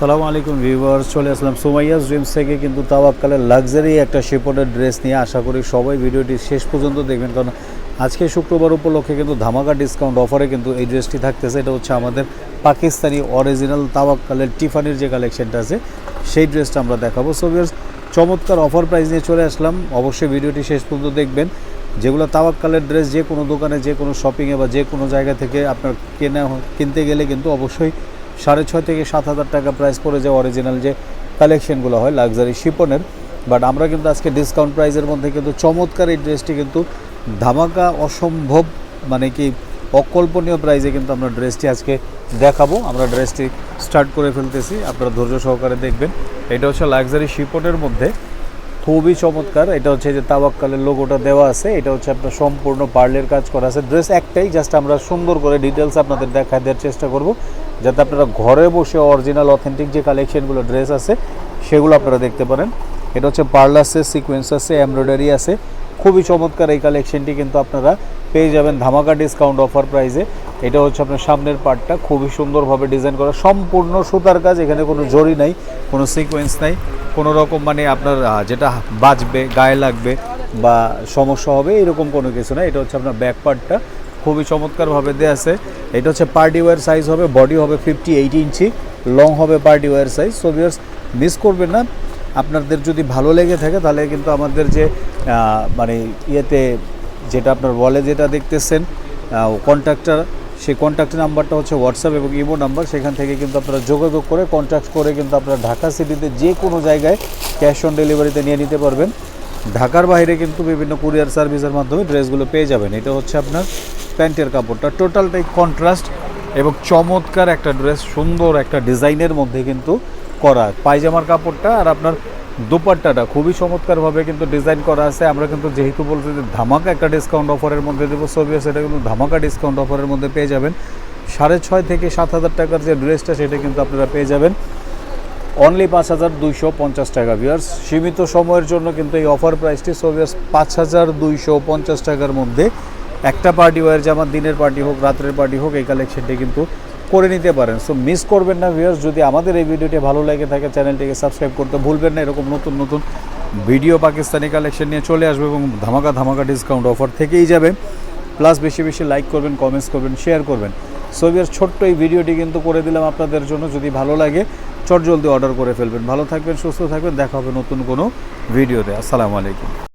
আসসালামু আলাইকুম ভিউয়ার্স, চলে আসলাম সোমাইয়াস ড্রিমস থেকে। কিন্তু তাওয়াক্কালের লাক্সারি একটা শেপনের ড্রেস নিয়ে আশা করি সবাই ভিডিওটি শেষ পর্যন্ত দেখবেন, কারণ আজকে শুক্রবার উপলক্ষে কিন্তু ধামাকা ডিসকাউন্ট অফারে কিন্তু এই ড্রেসটি থাকতেছে। এটা হচ্ছে আমাদের পাকিস্তানি অরিজিনাল তাওয়াক্কালের টিফানির যে কালেকশনটা আছে, সেই ড্রেসটা আমরা দেখাবো। সো ভিউয়ার্স চমৎকার অফার প্রাইস নিয়ে চলে আসলাম। অবশ্যই ভিডিওটি শেষ পর্যন্ত দেখবেন। যেগুলো তাওয়াক্কালের ড্রেস যে কোনো দোকানে, যে কোনো শপিংয়ে বা যে কোনো জায়গা থেকে আপনার কেনা, কিনতে গেলে কিন্তু অবশ্যই সাড়ে ছয় থেকে সাত হাজার টাকা প্রাইস পড়ে যায় অরিজিনাল যে কালেকশনগুলো হয় লাক্সারি শিপনের। বাট আমরা কিন্তু আজকে ডিসকাউন্ট প্রাইসের মধ্যে কিন্তু চমৎকার এই ড্রেসটি কিন্তু ধামাকা, অসম্ভব মানে কি অকল্পনীয় প্রাইসে কিন্তু আমরা ড্রেসটি আজকে দেখাবো। আমরা ড্রেসটি স্টার্ট করে ফেলতেছি, আপনারা ধৈর্য সহকারে দেখবেন। এটা হচ্ছে লাক্সারি শিপনের মধ্যে। খুবই চমৎকার। এটা হচ্ছে যে তাবাক্কালের লোগোটা দেওয়া আছে। এটা হচ্ছে আপনার সম্পূর্ণ পার্লের কাজ করা আছে। ড্রেস একটাই জাস্ট আমরা সুন্দর করে ডিটেলস আপনাদের দেখা দেওয়ার চেষ্টা করব। যাতে আপনারা ঘরে বসে অরিজিনাল অথেন্টিক যে কালেকশনগুলো ড্রেস আছে, সেগুলো আপনারা দেখতে পারেন। এটা হচ্ছে পার্ল সিকোয়েন্স আছে এমব্রয়ডারি আছে। খুবই চমৎকার এই কালেকশনটি কিন্তু আপনারা পেয়ে যাবেন ধামাকা ডিসকাউন্ট অফার প্রাইসে এটা হচ্ছে আপনার সামনের পার্টটা খুবই সুন্দরভাবে ডিজাইন করা। সম্পূর্ণ সুতার কাজ, এখানে কোনো জরি নাই, কোনো সিকোয়েন্স নাই। কোনো রকম মানে আপনার যেটা বাজবে, গায়ে লাগবে বা সমস্যা হবে, এরকম কোনো কিছু না এটা হচ্ছে আপনার ব্যাক পার্টটা খুবই চমৎকারভাবে দেওয়া আছে। এটা হচ্ছে পার্টি ওয়্যার সাইজ হবে বডি হবে ফিফটি এইট ইঞ্চি লং হবে party wear size so viewers miss করবেন না। আপনাদের যদি ভালো লেগে থাকে, তাহলে কিন্তু আমাদের যে মানে ইয়েতে যেটা আপনার বলে যেটা দেখতেছেন কন্ট্যাক্টার সেই কন্ট্যাক্ট নাম্বারটা হচ্ছে হোয়াটসঅ্যাপ এবং ইমো নাম্বার। সেখান থেকে কিন্তু আপনারা যোগাযোগ করে কন্ট্যাক্ট করে কিন্তু আপনারা ঢাকা সিটিতে যে কোনো জায়গায় ক্যাশ অন ডেলিভারিতে নিয়ে নিতে পারবেন। ঢাকার বাইরে কিন্তু বিভিন্ন কুরিয়ার সার্ভিসের মাধ্যমে ড্রেসগুলো পেয়ে যাবেন। এটা হচ্ছে আপনার প্যান্টের কাপড়টা। টোটালটাই কন্ট্রাস্ট এবং চমৎকার একটা ড্রেস, সুন্দর একটা ডিজাইনের মধ্যে কিন্তু করা। পায়জামার কাপড়টা আর আপনার দুপাট্টাটা খুবই চমৎকারভাবে কিন্তু ডিজাইন করা আছে। আমরা কিন্তু যেহেতু বলছি যে ধামাকা একটা ডিসকাউন্ট অফারের মধ্যে দেবো ছবি সেটা কিন্তু ধামাকা ডিসকাউন্ট অফারের মধ্যে পেয়ে যাবেন। সাড়ে ছয় থেকে সাত হাজার টাকার যে ড্রেসটা, সেটা কিন্তু আপনারা পেয়ে যাবেন। অনলি পাঁচ হাজার দুইশো পঞ্চাশ টাকা ভিউয়ার্স সীমিত সময়ের জন্য কিন্তু এই অফার প্রাইসটি সো ভিউয়ার্স পাঁচ হাজার দুইশো পঞ্চাশ টাকার মধ্যে একটা পার্টি ওয়ার যেমন দিনের পার্টি হোক, রাত্রের পার্টি হোক, এই কালেকশনটি কিন্তু করে নিতে পারেন। সো মিস করবেন না ভিউয়ার্স যদি আমাদের এই ভিডিওটি ভালো লাগে থাকে চ্যানেলটিকে সাবস্ক্রাইব করতে ভুলবেন না। এরকম নতুন নতুন ভিডিও পাকিস্তানি কালেকশন নিয়ে চলে আসবে এবং ধামাকা ধামাকা ডিসকাউন্ট অফার থেকেই যাবে। প্লাস বেশি বেশি লাইক করবেন কমেন্টস করবেন শেয়ার করবেন। সো ভিউয়ার্স ছোট্ট এই ভিডিওটি কিন্তু করে দিলাম আপনাদের জন্য। যদি ভালো লাগে, চট জলদি অর্ডার করে ফেলবেন। ভালো থাকবেন, সুস্থ থাকবেন। দেখা হবে নতুন কোনো ভিডিওতে। আসসালামু আলাইকুম।